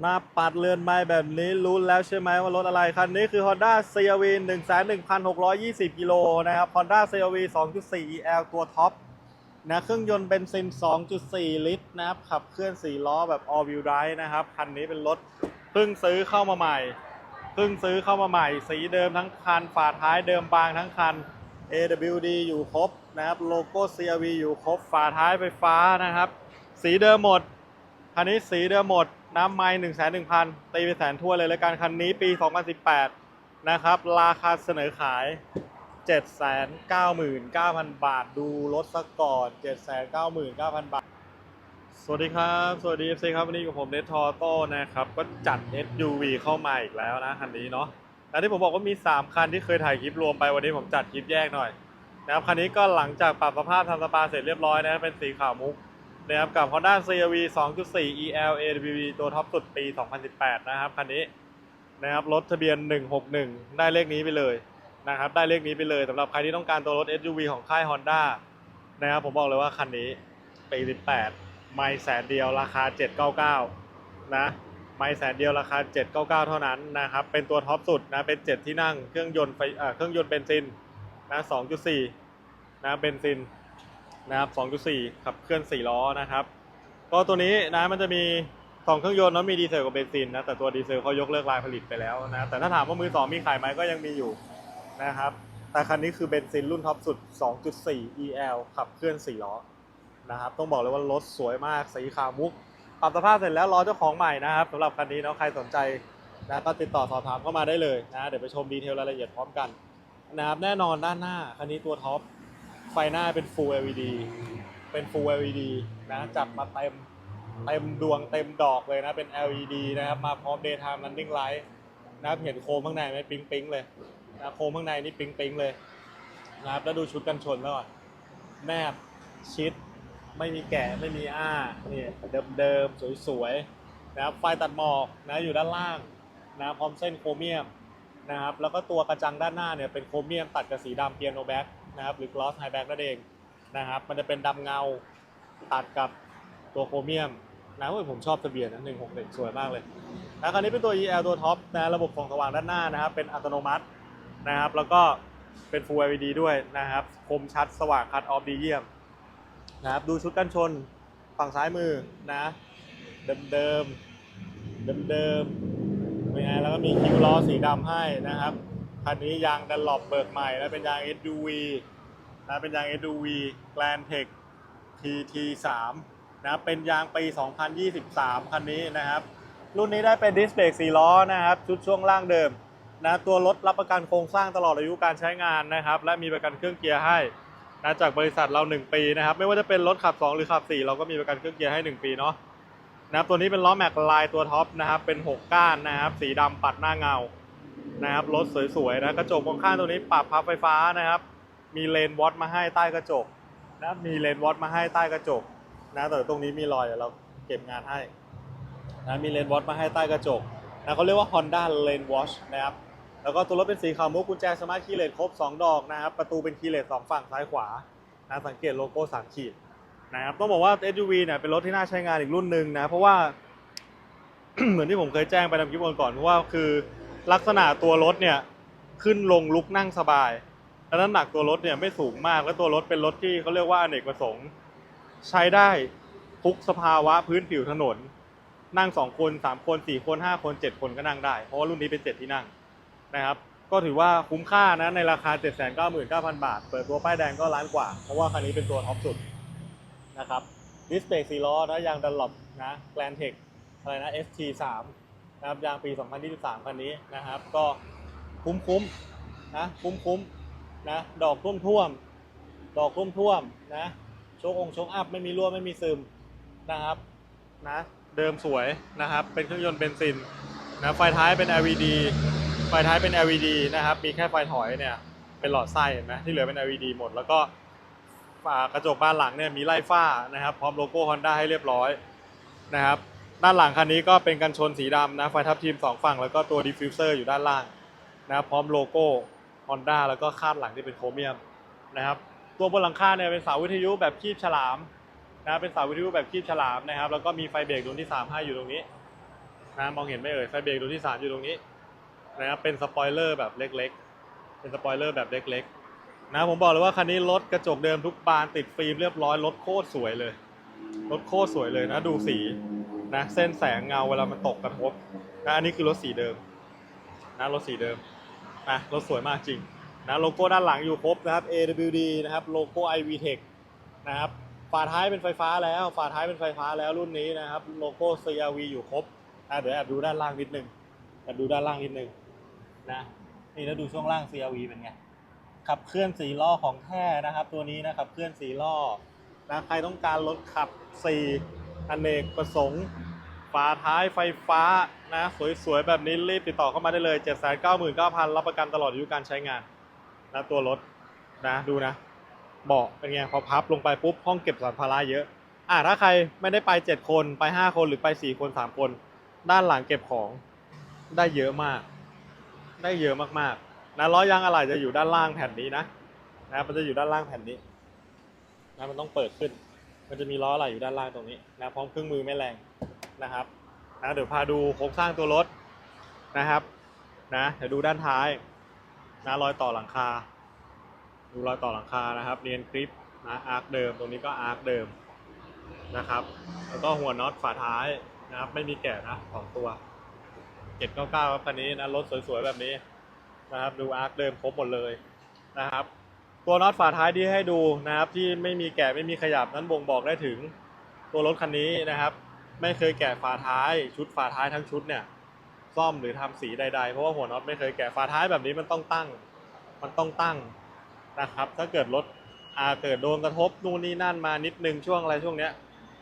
หน้าปัดเรือนไม้แบบนี้รู้แล้วใช่ไหมว่ารถอะไร คันนี้คือ Honda CRV 11,620 กิโลนะครับ Honda CRV 2.4 EL ตัวท็อปนะเครื่องยนต์เบนซิน 2.4 ลิตรนะครับ ขับเคลื่อน 4 ล้อแบบ all wheel drive นะครับ คันนี้เป็นรถเพิ่งซื้อเข้ามาใหม่เพิ่งซื้อเข้ามาใหม่ สีเดิมทั้งคันฝาท้ายเดิมบางทั้งคัน AWD อยู่ครบนะครับ โลโก้ CRV อยู่ครบ ฝาท้ายไฟฟ้านะครับ สีเดิมหมด คันนี้สีเดิมหมด น้ำไม้หนึ่งแสนหนึ่งพันตีไปแสนทั่วเลยแล้วกันคันนี้ปี 2018 นะครับ ราคาเสนอขาย 799,000 บาท ดูรถซะก่อน 799,000 บาท สวัสดีครับ สวัสดี FC ครับ วันนี้กับผมเนททอโต้นะครับ ก็จัด SUV เข้ามาอีกแล้วนะ คันนี้เนาะและที่ผมบอกว่ามี 3 คันที่เคยถ่ายคลิปรวมไปวันนี้ผมจัดคลิปแยกหน่อยนะครับคันนี้ก็หลังจากปรับสภาพทำสปาเสร็จเรียบร้อยนะครับเป็นสีขาวมุก นะครับกับ Honda CRV 2.4 EL AWD ตัวท็อปสุดปี 2018 นะครับคันนี้นะครับรถทะเบียน 161 ได้เลขนี้ไปเลยนะครับได้เลขนี้ไปเลยสำหรับใครที่ต้องการตัวรถ SUV ของค่าย Honda นะครับผมบอกเลยว่าคันนี้ปี 18 ไม่แสนเดียวราคา 799 นะไม่แสนเดียวราคา 799 เท่านั้นนะครับเป็นตัวท็อปสุดนะเป็น 7 ที่นั่งเครื่องยนต์ไฟเครื่องยนต์เบนซินนะ 2.4 นะเบนซิน นะครับ2.4ขับเคลื่อน 4 ล้อนะครับ ก็ตัวนี้นะมันจะมี 2 เครื่องยนต์นั้นมีดีเซลกับเบนซินนะแต่ตัวดีเซลเขายกเลิกลายผลิตไปแล้วนะแต่ถ้าถามว่ามือ 2 มีขายไหมก็ยังมีอยู่นะครับแต่คันนี้คือเบนซินรุ่นท็อปสุด 2.4 EL ขับเคลื่อน 4 ล้อนะครับต้องบอกเลยว่ารถสวยมากสีขาวมุกปรับสภาพเสร็จแล้วรอเจ้าของใหม่นะครับสำหรับคันนี้เนาะใครสนใจนะก็ติดต่อสอบถามเข้ามาได้เลยนะเดี๋ยวไปชมดีเทลรายละเอียดพร้อมกันนะครับแน่นอนด้านหน้าคันนี้ตัวท็อป ไฟหน้าเป็น Full LED เป็น Full LED นะจัดมาเต็มเต็มดวงเต็มดอกเลยนะ เป็น LED นะครับมาพร้อม Daytime Running Light นะครับเห็นโคมข้างในไหมปิ๊งปิงๆเลยนะโคมข้างในนี่ปิ๊งปิงๆเลยนะครับแล้วดูชุดกันชนแล้วก่อนแนบชิดไม่มีแกะไม่มีอ้านี่เดิมๆสวยๆนะครับไฟตัดหมอกนะอยู่ด้านล่างนะพร้อมเส้นโครเมียมนะครับแล้วก็ตัวกระจังด้านหน้าเนี่ยเป็นโครเมียมตัดกับสีดำเปียโนแบ็ก นะครับหรือกลอสไฮแบ็กนั่นเองนะครับมันจะเป็นดำเงาตัดกับตัวโครเมียมนะเว้ยผมชอบทะเบียนนะหนึ่งหกหนึ่งสวยมากเลยนะคันนี้เป็นตัว EL ตัวท็อปนะระบบส่องสว่างด้านหน้านะครับเป็นอัตโนมัตินะครับแล้วก็เป็น Full LED ด้วยนะครับคมชัดสว่างคัดออฟดีเยี่ยมนะครับดูชุดกันชนฝั่งซ้ายมือนะเดิมเดิมเดิมเดิมเป็นไงแล้วก็มีคิวล้อสีดำให้นะครับ คันนี้ยางดันหลบเบิกใหม่แล้วเป็นยาง SUV นะเป็นยาง SUV Grand Tech TT3 นะเป็นยางปี 2023 คันนี้นะครับ รุ่นนี้ได้เป็นดิสเบรก4ล้อนะครับ ชุดช่วงล่างเดิมนะตัวรถรับประกันโครงสร้างตลอดอายุการใช้งานนะครับ และมีประกันเครื่องเกียร์ให้นะจากบริษัทเรา 1 ปีนะครับ ไม่ว่าจะเป็นรถขับ 2 หรือขับ 4 เราก็มีประกันเครื่องเกียร์ให้ 1 ปีเนาะนะครับตัวนี้เป็นล้อแม็กลายตัวท็อปนะครับเป็น 6 ก้านนะครับ สีดำปัดหน้าเงา นะครับรถสวยๆนะกระจกมองข้างตัวนี้ปรับพับไฟฟ้านะครับ มีเลนวอตมาให้ใต้กระจกนะมีเลนวอตมาให้ใต้กระจกนะแต่ตรงนี้มีรอยเดี๋ยวเราเก็บงานให้นะมีเลนวอตมาให้ใต้กระจกนะเขาเรียกว่า Honda Lane Watch นะครับแล้วก็ตัวรถเป็นสีขาวมุกกุญแจสมาร์ทคีย์เลสครบ 2 ดอกนะครับประตูเป็นคีย์เลสสองฝั่งซ้ายขวานะสังเกตโลโก้สามขีดนะครับต้องบอกว่า SUV เนี่ยเป็นรถที่น่าใช้งานอีกรุ่นหนึ่งนะเพราะว่าเหมือนที่ผมเคยแจ้งไปในคลิปก่อนๆเพราะว่าคือ ลักษณะตัวรถเนี่ยขึ้นลงลุกนั่งสบาย และน้ำหนักตัวรถเนี่ยไม่สูงมากและตัวรถเป็นรถที่เขาเรียกว่าอเนกประสงค์ ใช้ได้ทุกสภาวะพื้นผิวถนน นั่ง 2 คน 3 คน 4 คน 5 คน 7 คนก็นั่งได้ เพราะรุ่นนี้เป็น 7 ที่นั่งนะครับ ก็ถือว่าคุ้มค่านะในราคา 799,000 บาท เปิดตัวป้ายแดงก็ล้านกว่า เพราะว่าคันนี้เป็นตัวท็อปสุดนะครับดิสเบรกสีล้อนะยางดันหลบนะแกลนเทคอะไรนะ ST3 นะครับยางปี 2023 คันนี้นะครับ ก็คุ้มคุ้มๆนะคุ้มคุ้มๆนะดอกท่วมท่วมๆดอกท่วมท่วมๆนะโชคองโชคอัพไม่มีรั่วไม่มีซึมนะครับนะเดิมสวยนะครับ เป็นเครื่องยนต์เบนซินนะไฟท้ายเป็น LED ไฟท้ายเป็น LED นะครับ มีแค่ไฟถอยเนี่ยเป็นหลอดไส้เห็นไหมที่เหลือเป็น LED หมดแล้วก็ฝากระจกบานหลังเนี่ยมีไล่ฝ้านะครับ พร้อมโลโก้ Honda ให้เรียบร้อยนะครับ ด้านหลังคันนี้ก็เป็นกันชนสีดำนะไฟทับทีมสองฝั่งแล้วก็ตัวดิฟฟิวเซอร์อยู่ด้านล่างนะครับพร้อมโลโก้ Honda แล้วก็คาดหลังที่เป็นโครเมียมนะครับตัวบนหลังคาเนี่ยเป็นเสาวิทยุแบบคีบฉลามนะครับเป็นเสาวิทยุแบบคีบฉลามนะครับแล้วก็มีไฟเบรกดวงที่3ให้อยู่ตรงนี้นะมองเห็นไหมเอ่ยไฟเบรกดูที่สามอยู่ตรงนี้นะครับเป็นสปอยเลอร์แบบเล็กๆ เป็นสปอยเลอร์แบบเล็กๆนะผมบอกเลยว่าคันนี้รถกระจกเดิมทุกบานติดฟิล์มเรียบร้อยรถโคตรสวยเลยรถโคตรสวยเลยนะดูสี นะเส้นแสงเงาเวลามันตกกระทบนะอันนี้คือรถสีเดิมนะรถสีเดิมนะรถสวยมากจริงนะโลโก้ด้านหลังอยู่ครบนะครับ AWD นะครับโลโก้ iVTEC นะครับฝาท้ายเป็นไฟฟ้าแล้วฝาท้ายเป็นไฟฟ้าแล้วรุ่นนี้นะครับโลโก้ CRV อยู่ครบอะเดี๋ยวแอบดูด้านล่างนิดนึงแอบดูด้านล่างนิดนึงนะนี่แล้วดูช่วงล่าง CRV เป็นไงขับเคลื่อนสีล้อของแท้นะครับ ตัวนี้นะครับเคลื่อนสีล้อนะใครต้องการรถขับ4 อเนกประสงค์ฝาท้ายไฟฟ้านะสวยๆ แบบนี้รีบติดต่อเข้ามาได้เลย 799,000 รับประกันตลอดอายุการใช้งานนะตัวรถนะดูนะเบาะเป็นไงพอพับลงไปปุ๊บห้องเก็บสัมภาระเยอะอะถ้าใครไม่ได้ไป 7 คนไป 5 คนหรือไป 4 คน 3 คน ด้านหลังเก็บของได้เยอะมาก ได้เยอะมากๆนะล้อยางอะไหล่จะอยู่ด้านล่างแผ่นนี้นะนะมันจะอยู่ด้านล่างแผ่นนี้นะมันต้องเปิดขึ้น มันจะมีล้ออะไหลอยู่ด้านล่างตรงนี้นะพร้อมเครื่องมือไม่แรงนะครับนะเดี๋ยวพาดูโครงสร้างตัวรถนะครับนะเดี๋ยวดูด้านท้ายนะรอยต่อหลังคา ดูรอยต่อหลังคานะครับเนียนกริปนะอาร์คเดิมตรงนี้ก็อาร์คเดิมนะครับ แล้วก็หัวน็อตฝาท้ายนะครับไม่มีแกะนะสองตัวเจ็ดเก้าเก้าครับคันนี้นะรถสวยๆแบบนี้นะครับ ดูอาร์คเดิมครบหมดเลยนะครับ ตัวน็อตฝาท้ายที่ให้ดูนะครับที่ไม่มีแกะไม่มีขยับนั้นบ่งบอกได้ถึงตัวรถคันนี้นะครับ ไม่เคยแกะฝาท้าย ชุดฝาท้ายทั้งชุดเนี่ยซ่อมหรือทำสีใด ๆ เพราะว่าหัวน็อตไม่เคยแกะฝาท้ายแบบนี้มันต้องตั้ง มันต้องตั้งนะครับ ถ้าเกิดรถอาเกิดโดนกระทบนู่นนี่นั่นมานิดนึงช่วงอะไรช่วงเนี้ย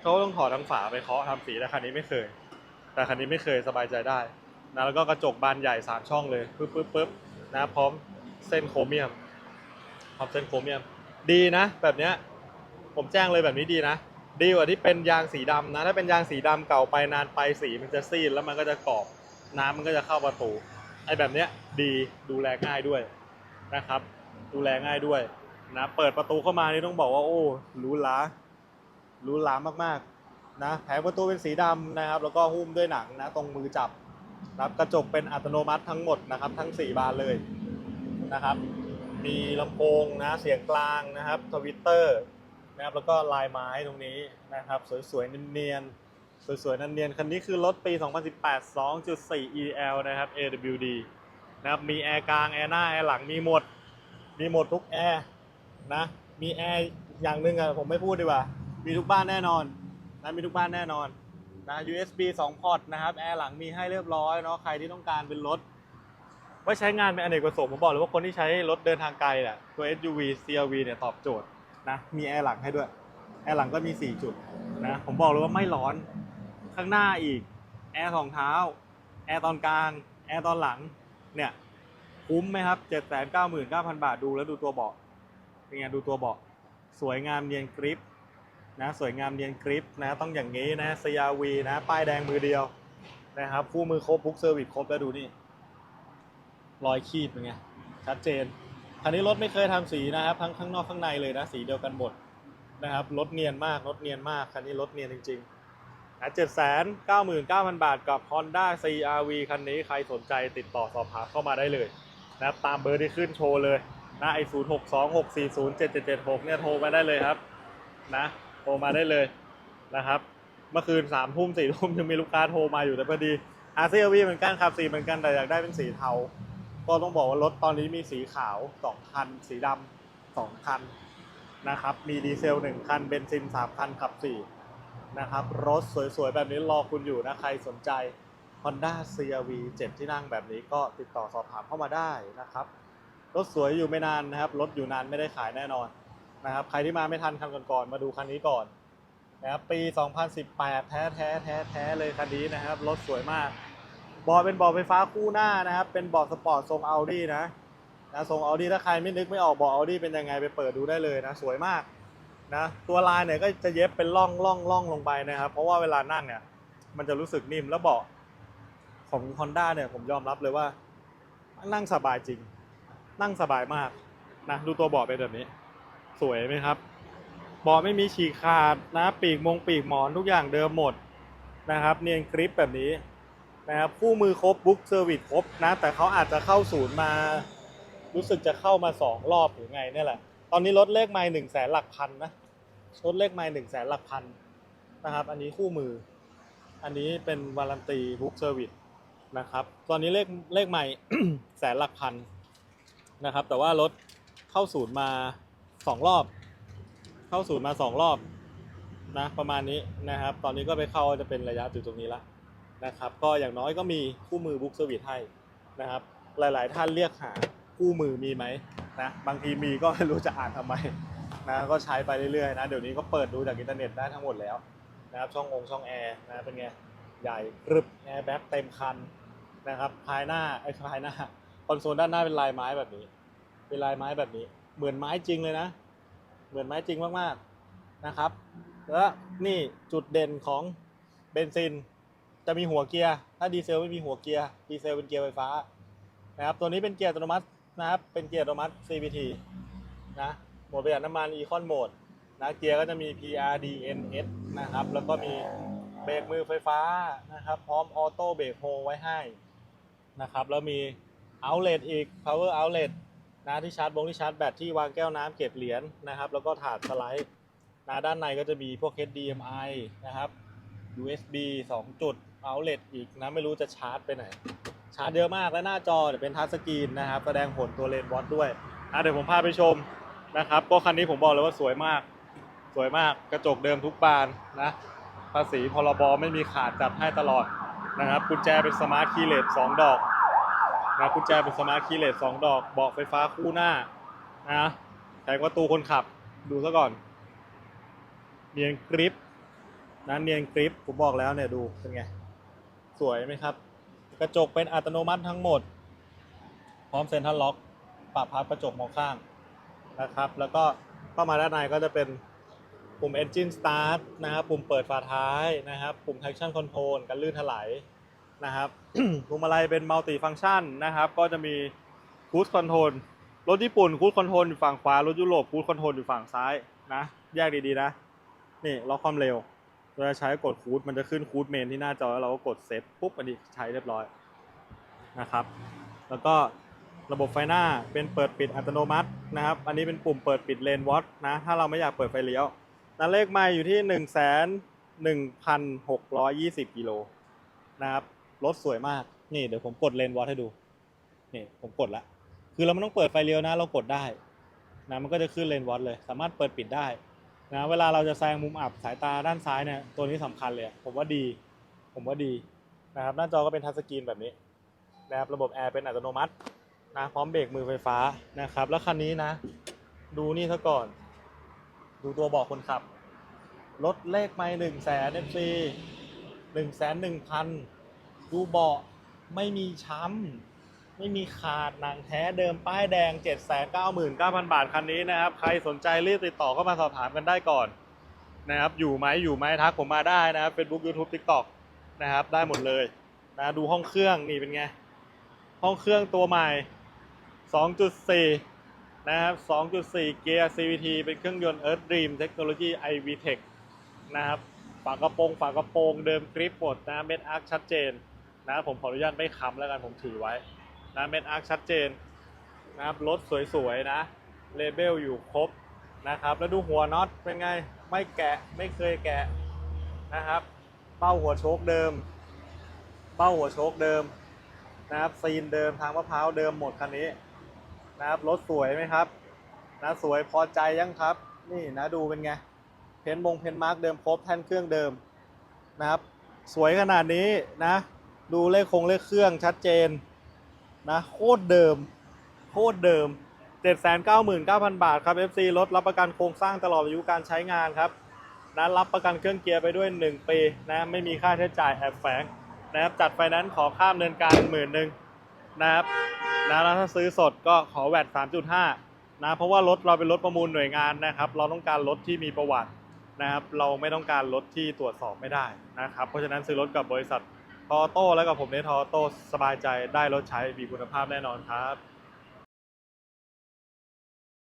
เขาต้องถอดทั้งฝาไปเคาะทำสีแต่คันนี้ไม่เคย แต่คันนี้ไม่เคยสบายใจได้นะแล้วก็กระจกบานใหญ่สามช่องเลยปึ๊บปึ๊บปึ๊บนะพร้อมเส้นโครเมียม พร้อมเส้นโครเมียมดีนะ แบบเนี้ยผมแจ้งเลยแบบนี้ดีนะดีกว่าที่เป็นยางสีดำนะ ถ้าเป็นยางสีดำเก่าไปนานไปสีมันจะซีดแล้วมันก็จะกรอบ น้ำมันก็จะเข้าประตูไอ้แบบเนี้ยดีดูแลง่ายด้วยนะครับ ดูแลง่ายด้วยนะเปิดประตูเข้ามานี่ต้องบอกว่า โอ้รูหรารูหรามากๆนะแผงประตูเป็นสีดำนะครับ แล้วก็หุ้มด้วยหนังนะ ตรงมือจับนะครับกระจกเป็นอัตโนมัติทั้งหมดนะครับ ทั้ง 4 บานเลยนะครับ มีลำโพงนะเสียงกลางนะครับทวิตเตอร์นะครับแล้วก็ลายไม้ตรงนี้นะครับ สวยๆเนียนๆสวยๆเนียนๆคันนี้คือรถปี 2018 2.4 EL นะครับ AWD นะครับมีแอร์กลางแอร์หน้าแอร์หลังมีหมด มีหมดทุกแอร์นะ มีแอร์อย่างหนึ่งอะผมไม่พูดดีกว่า มีทุกบ้านแน่นอนนะมีทุกบ้านแน่นอนนะ USB 2 พอร์ตนะครับแอร์หลังมีให้เรียบร้อยเนาะใครที่ต้องการเป็นรถ ไว้ใช้งานเป็นอเนกประสงค์ผมบอกเลยว่าคนที่ใช้รถเดินทางไกลแหละตัว SUV CRV เนี่ยตอบโจทย์นะมีแอร์หลังให้ด้วยแอร์หลังก็มี 4 จุดนะผมบอกเลยว่าไม่ร้อนข้างหน้าอีกแอร์สองเท้าแอร์ตอนกลางแอร์ตอนหลังเนี่ยคุ้มไหมครับ 799,000 บาทดูแล้วดูตัวเบาะเป็นไงดูตัวเบาะสวยงามเนียนกริปนะสวยงามเนียนกริปนะต้องอย่างนี้นะ CRV นะป้ายแดงมือเดียวนะครับคู่มือครบบุ๊กเซอร์วิสครบแล้วดูนี่ รอยขีดเป็นไงชัดเจนคันนี้รถไม่เคยทำสีนะครับทั้งข้างนอกข้างในเลยนะสีเดียวกันหมดนะครับรถเนียนมากรถเนียนมากคันนี้รถเนียนจริงๆนะ799,000บาทกับ Honda CRV คันนี้ใครสนใจติดต่อสอบถามเข้ามาได้เลยนะครับตามเบอร์ที่ขึ้นโชว์เลยนะไอศูนย์หกสองหกสี่ศูนย์เจ็ดเจ็ดเจ็ดหกเนี่ยโทรมาได้เลยครับนะโทรมาได้เลยนะครับเมื่อคืนสามทุ่มสี่ทุ่มยังมีลูกค้าโทรมาอยู่แต่พอดีอาร์ซีวีเหมือนกันครับสีเหมือนกันแต่อยากได้เป็นสีเทา ก็ต้องบอกว่ารถตอนนี้มีสีขาวสองคัน สีดำสองคันนะครับ มีดีเซลหนึ่งคัน เบนซินสามคันขับสี่นะครับ รถสวยๆ แบบนี้รอคุณอยู่นะ ใครสนใจ Honda CRV 7 ที่นั่งแบบนี้ก็ติดต่อสอบถามเข้ามาได้นะครับ รถสวยอยู่ไม่นานนะครับ รถอยู่นานไม่ได้ขายแน่นอนนะครับ ใครที่มาไม่ทันคันก่อนๆ มาดูคันนี้ก่อนนะครับ ปี 2018 แท้แท้แท้แท้เลยคันนี้นะครับ รถสวยมาก เบาะเป็นเบาะไฟฟ้าคู่หน้านะครับ เป็นเบาะสปอร์ตทรง Audi นะนะทรง Audi ถ้าใครไม่นึกไม่ออกเบาะ Audi เป็นยังไงไปเปิดดูได้เลยนะ สวยมากนะตัวลายเนี่ยก็จะเย็บเป็นร่องร่องร่องลงไปนะครับ เพราะว่าเวลานั่งเนี่ย มันจะรู้สึกนิ่มแล้วเบาะของ Honda เนี่ยผมยอมรับเลยว่า นั่งสบายจริง นั่งสบายมากนะดูตัวเบาะเป็นแบบนี้ สวยไหมครับเบาะไม่มีฉีกขาดนะ ปีกมงปีกหมอนทุกอย่างเดิมหมดนะครับ เนียนกริปแบบนี้ นะครับคู่มือครบบุ๊กเซอร์วิสครบนะ แต่เขาอาจจะเข้าศูนย์มา รู้สึกจะเข้ามาสองรอบหรือไงเนี่ยแหละ ตอนนี้ลดเลขไมล์หนึ่งแสนหลักพันนะลดเลขไมล์หนึ่งแสนหลักพันนะครับ อันนี้คู่มือ อันนี้เป็นวารันตีบุ๊กเซอร์วิสนะครับ ตอนนี้เลขเลขใหม่แสนหลักพันนะครับ แต่ว่ารถเข้าศูนย์มาสองรอบ เข้าศูนย์มาสองรอบนะประมาณนี้นะครับ ตอนนี้ก็ไปเข้าจะเป็นระยะจุดตรงนี้ละ นะครับก็อย่างน้อยก็มีคู่มือบุ๊กเซอร์วิสให้นะครับหลาย ๆ ท่านเรียกหาคู่มือมีไหมนะบางทีมีก็ไม่รู้จะอ่านทำไมนะก็ใช้ไปเรื่อย ๆ นะเดี๋ยวนี้ก็เปิดดูจากอินเทอร์เน็ตได้ทั้งหมดแล้วนะครับช่ององช่องแอร์นะเป็นไงใหญ่กรึบแอร์แบ็กเต็มคันนะครับภายหน้าไอ้ภายหน้าคอนโซลด้านหน้าเป็นลายไม้แบบนี้ เป็นลายไม้แบบนี้ เหมือนไม้จริงเลยนะ เหมือนไม้จริงมากๆนะครับ แล้วนี่จุดเด่นของเบนซิน จะมีหัวเกียร์ ถ้าดีเซลไม่มีหัวเกียร์ ดีเซลเป็นเกียร์ไฟฟ้านะครับ ตัวนี้เป็นเกียร์อัตโนมัตินะครับ เป็นเกียร์อัตโนมัติ CVT นะ โหมดประหยัดน้ำมัน Econ Mode นะ เกียร์ก็จะมี PRDNS นะครับ แล้วก็มีเบรกมือไฟฟ้านะครับ พร้อมออโต้เบรกโฮไว้ให้นะครับ แล้วมี outlet อีก power outlet นะที่ชาร์จบงที่ชาร์จแบตที่วางแก้วน้ำเก็บเหรียญนะครับ แล้วก็ถาดสไลด์นะด้านในก็จะมีพวก HDMI นะครับ USB 2 จุด outlet อีกนะไม่รู้จะชาร์จไปไหน ชาร์จเยอะมากและหน้าจอเนี่ยเป็นทัชสกรีนนะครับแสดงผลตัวเลนส์วอตด้วยอะเดี๋ยวผมพาไปชมนะครับก็คันนี้ผมบอกเลยว่าสวยมาก สวยมากกระจกเดิมทุกบานนะภาษีพรบไม่มีขาดจัดให้ตลอดนะครับกุญแจเป็นสมาร์ทคีย์เลสสองดอกนะกุญแจเป็นสมาร์ทคีย์เลสสองดอกเบาะไฟฟ้าคู่หน้านะแผงประตูคนขับดูซะก่อน เนียนกริปนะเนียนกริปผมบอกแล้วเนี่ยดูเป็นไง สวยไหมครับ กระจกเป็นอัตโนมัติทั้งหมด พร้อมเซ็นทรัลล็อกปรับพับกระจกมองข้างนะครับ แล้วก็เข้ามาด้านในก็จะเป็นปุ่ม Engine Start นะครับปุ่มเปิดฝาท้ายนะครับ ปุ่ม Traction Control กันลื่นถลายนะครับปุ่มอะไรเป็น Multi Function นะครับ ก็จะมี Cruise Control รถญี่ปุ่น Cruise Control อยู่ฝั่งขวารถยุโรป Cruise Control อยู่ฝั่งซ้ายนะ แยกดีๆนะ นี่ล็อกความเร็ว เวลาใช้กดคูดมันจะขึ้นคูดเมนที่หน้าจอแล้วเราก็กดเซตปุ๊บอันนี้ใช้เรียบร้อยนะครับ แล้วก็ระบบไฟหน้าเป็นเปิดปิดอัตโนมัตินะครับ อันนี้เป็นปุ่มเปิดปิดเลนวอตนะ ถ้าเราไม่อยากเปิดไฟเลี้ยวนั่นเลขไมาอยู่ที่1นึ่งแสนหนึ่งพันหกร้อยยี่สิบกิโลนะครับ รถสวยมาก นี่เดี๋ยวผมกดเลนวอตให้ดู นี่ผมกดละ คือเราไม่ต้องเปิดไฟเลี้ยวนะ เรากดได้นะ มันก็จะขึ้นเลนวอตเลย สามารถเปิดปิดได้ นะเวลาเราจะแซงมุมอับสายตาด้านซ้ายเนี่ยตัวนี้สำคัญเลย ผมว่าดี ผมว่าดีนะครับหน้าจอก็เป็นทัชสกรีนแบบนี้นะครับระบบแอร์เป็นอัตโนมัตินะพร้อมเบรกมือไฟฟ้านะครับแล้วคันนี้นะ ดูนี่ซะก่อน ดูตัวเบอกคนขับรถเลขไม่หนึ่งแสนเอฟซีหนึ่งแสนหนึ่งพันดูเบาะไม่มีช้ำ ไม่มีขาดหนังแท้เดิมป้ายแดง 7 9 9 0 0 0 บาทคันนี้นะครับ ใครสนใจรีบติดต่อเข้ามาสอบถามกันได้ก่อนนะครับ อยู่ไหมอยู่ไหมทักผมมาได้นะครับ Facebook YouTube TikTok นะครับ ได้หมดเลยนะดูห้องเครื่องนี่เป็นไง ห้องเครื่องตัวใหม่ 2.4 นะครับ 2.4 เกียร์ CVT เป็นเครื่องยนต์ Earth Dream Technology iVTEC นะครับฝากระโปรงฝากระโปรงเดิมกริปหมดนะเม็ดอาร์คชัดเจนนะผมขออนุญาตไม่ค้ำแล้วกันผมถือไว้ นะเม็ดอาร์คชัดเจนนะครับรถสวยๆนะเลเบลอยู่ครบนะครับแล้วดูหัวน็อตเป็นไงไม่แกะไม่เคยแกะนะครับ เป้าหัวโชคเดิม เป้าหัวโชคเดิมนะครับซีนเดิมทางมะพร้าวเดิมหมดคันนี้นะครับรถสวยไหมครับนะสวยพอใจยังครับ นี่นะดูเป็นไง เพนมงเพนมาร์กเดิมครบแท่นเครื่องเดิมนะครับ สวยขนาดนี้นะ ดูเลขคงเลขเครื่องชัดเจน นะโคตรเดิม โคตรเดิม 799,000 บาทครับ FC รถรับประกันโครงสร้างตลอดอายุการใช้งานครับนะรับประกันเครื่องเกียร์ไปด้วย 1 ปีนะไม่มีค่าใช้จ่ายแอบแฝงนะครับจัดไฟแนนซ์ขอข้ามเนินการหมื่นหนึ่งนะครับนะแล้วถ้าซื้อสดก็ขอแวด3.5นะเพราะว่ารถเราเป็นรถประมูลหน่วยงานนะครับ เราต้องการรถที่มีประวัตินะครับ เราไม่ต้องการรถที่ตรวจสอบไม่ได้นะครับ เพราะฉะนั้นซื้อรถกับบริษัท ทอโต้แล้วกับผมเนี่ยทอโต้สบายใจได้รถใช้มีคุณภาพแน่นอนครับ